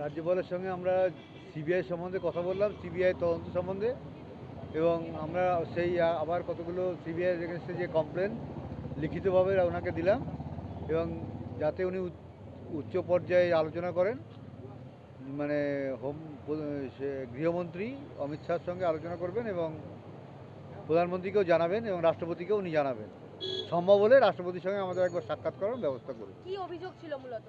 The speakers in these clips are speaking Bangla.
রাজ্যপালের সঙ্গে আমরা সিবিআই সম্বন্ধে কথা বললাম সিবিআই তদন্ত সম্বন্ধে। এবং আমরা সেই আবার কতগুলো সিবিআই এগেনস্টে যে কমপ্লেন লিখিতভাবে ওনাকে দিলাম এবং যাতে উনি উচ্চ- পর্যায়ে আলোচনা করেন। মানে হোম গৃহমন্ত্রী অমিত শাহর সঙ্গে আলোচনা করবেন এবং প্রধানমন্ত্রীকেও জানাবেন এবং রাষ্ট্রপতিকেও উনি জানাবেন। সম্ভব হলে রাষ্ট্রপতির সঙ্গে আমাদের একবার সাক্ষাৎ করার ব্যবস্থা করুন। কি অভিযোগ ছিল মূলত?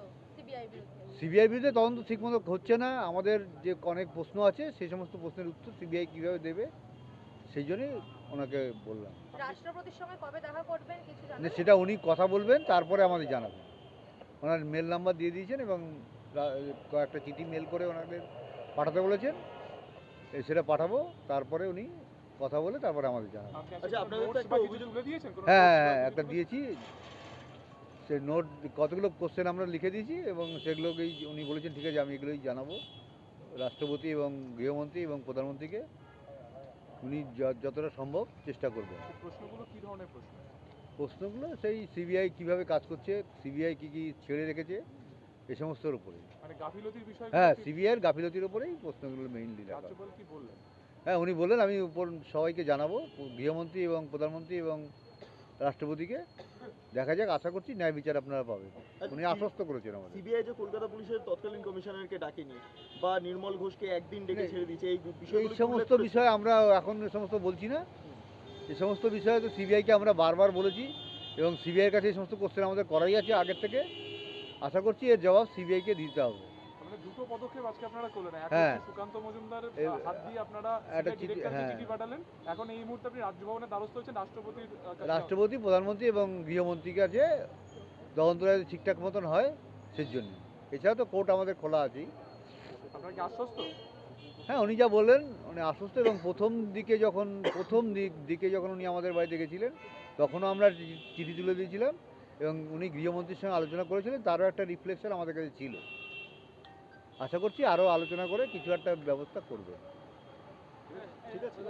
সিবিআই বিরুদ্ধে তদন্ত ঠিকমতো হচ্ছে না। আমাদের যে অনেক প্রশ্ন আছে সেই সমস্ত প্রশ্নের উত্তর সিবিআই কীভাবে দেবে সেই জন্যই ওনাকে বললাম। রাষ্ট্রপতির সঙ্গে কবে দেখা করবেন কিছু জানেন? সেটা উনি কথা বলবেন তারপরে আমাদের জানাবেন। ওনার মেল নাম্বার দিয়ে দিয়েছেন এবং কয়েকটা চিঠি মেল করে ওনাদের পাঠাতে বলেছেন। সেটা পাঠাবো তারপরে উনি কথা বলে তারপরে আমাদের জানাবেন। আচ্ছা আপনাদের তো একটা অভিযোগ তুলে দিয়েছেন কোনো হ্যাঁ হ্যাঁ একটা দিয়েছি। সে নোট কতগুলো কোশ্চেন আমরা লিখে দিয়েছি এবং সেগুলোকেই উনি বলেছেন ঠিক আছে আমি এগুলোই জানাব। রাষ্ট্রপতি এবং গৃহমন্ত্রী এবং প্রধানমন্ত্রীকে উনি য- যতটা সম্ভব চেষ্টা করবেন। প্রশ্নগুলো কি ধরনের প্রশ্ন? প্রশ্নগুলো সেই সিবিআই কীভাবে কাজ করছে সিবিআই কি কি ছেড়ে রেখেছে এ সমস্তর উপরে মানে হ্যাঁ সিবিআইয়ের গাফিলতির উপরেই প্রশ্নগুলো মেইনলি রাখা কি বললেন? হ্যাঁ উনি বললেন আমি উপর সবাইকে জানাব। গৃহমন্ত্রী এবং প্রধানমন্ত্রী এবং রাষ্ট্রপতিকে। দেখা যাক আশা করছি ন্যায় বিচার আপনারা পাবেন। উনি আশ্বস্ত করেছেন আমাদের। সিবিআই যে কলকাতা পুলিশের তৎকালীন কমিশনারকে ডাকেনি বা নির্মল ঘোষকে একদিন ডেকে ছেড়ে দিয়েছে এই এই কি উল্লেখ সমস্ত? বিষয়ে আমরা এখন এ সমস্ত বলছি না। এই সমস্ত বিষয়ে তো সিবিআইকে আমরা বারবার বলেছি এবং সিবিআইয়ের কাছে এই সমস্ত কোশ্চেন আমাদের করাই আছে আগের থেকে। আশা করছি এর জবাব সিবিআইকে দিতে হবে। দুটো পদক্ষেপ আজকে আপনারা করলেন। হ্যাঁ। সুকান্ত মজুমদার হাত দিয়ে আপনারা একটা চিঠি- হ্যাঁ। চিঠি পাঠালেন। এখন এই মুহূর্তে আপনি রাজভবনের দ্বারস্থ হচ্ছেন রাষ্ট্রপতির রাষ্ট্রপতি প্রধানমন্ত্রী এবং গৃহমন্ত্রীর কাছে তদন্তটা ঠিকঠাক মতন হয় সেই জন্য এছাড়া তো কোর্ট আমাদের খোলা আছেই। আপনারা কি আশ্বস্ত? হ্যাঁ উনি যা বললেন উনি আশ্বস্ত এবং প্রথম দিকে যখন প্রথম দিক দিকে যখন উনি আমাদের বাড়িতে গেছিলেন তখনও আমরা চিঠি তুলে দিয়েছিলাম এবং উনি গৃহমন্ত্রীর সঙ্গে আলোচনা করেছিলেন তারও একটা রিফ্লেকশন আমাদের কাছে ছিল। আশা করছি আরও আলোচনা করে কিছু একটা ব্যবস্থা করবে। ঠিক আছে?